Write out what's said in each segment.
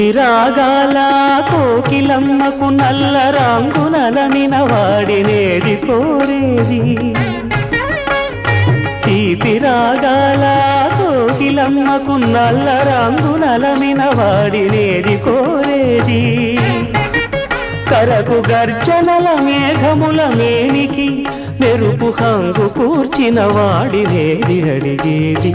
తీపి రాగాల కోకిలమ్మకు నల్ల రంగునలనిన వాడినేది కోరేది. తీపి రాగాల కోకిలమ్మకు నల్ల రంగునలమిన వాడినేది కోరేది. కరకు గర్జనల మేఘముల మేనికి మెరుపు హంగు కూర్చిన వాడినేది అడిగేది.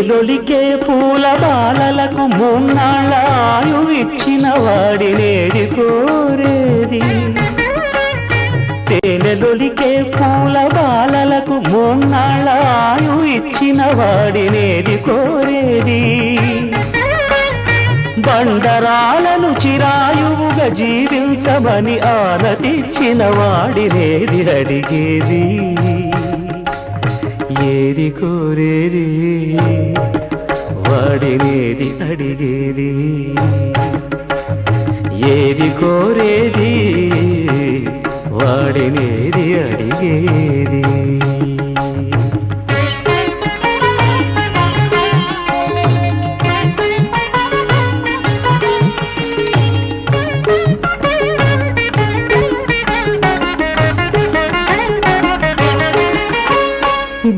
తేనెలొలికే పూల బాలలకు మూన్నాళ్ళ ఇచ్చిన వాడి నేడి కోరేది. తేనెలొలికే పూల బాలలకు మూన్నాళ్ళ ఇచ్చిన వాడి నేడి కోరేది. బండరాలను చిరాయువుగా జీవించమని ఆనతిచ్చిన వాడినేది అడిగేది. ఏది కోరేది వాడినేది అడిగేది ఏది కోరేది వాడినేది అడిగేది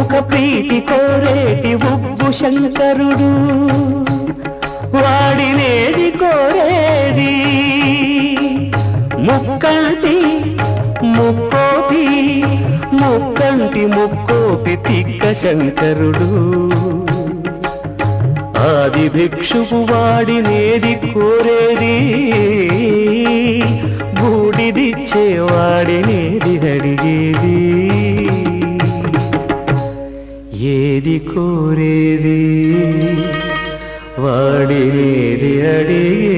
ఒక ప్రీతి కోరేటి ఉబ్బు శంకరుడు. వాడినేది కోరేది ముక్కంటి ముక్కోపి ముక్కంటి ముక్కోపి తిక్క శంకరుడు. ఆది భిక్షువు వాడినేది కోరేది బూడిదిచ్చేవాడినేది అడిగేది. ఏది కోరేది వాడినేది అడిగే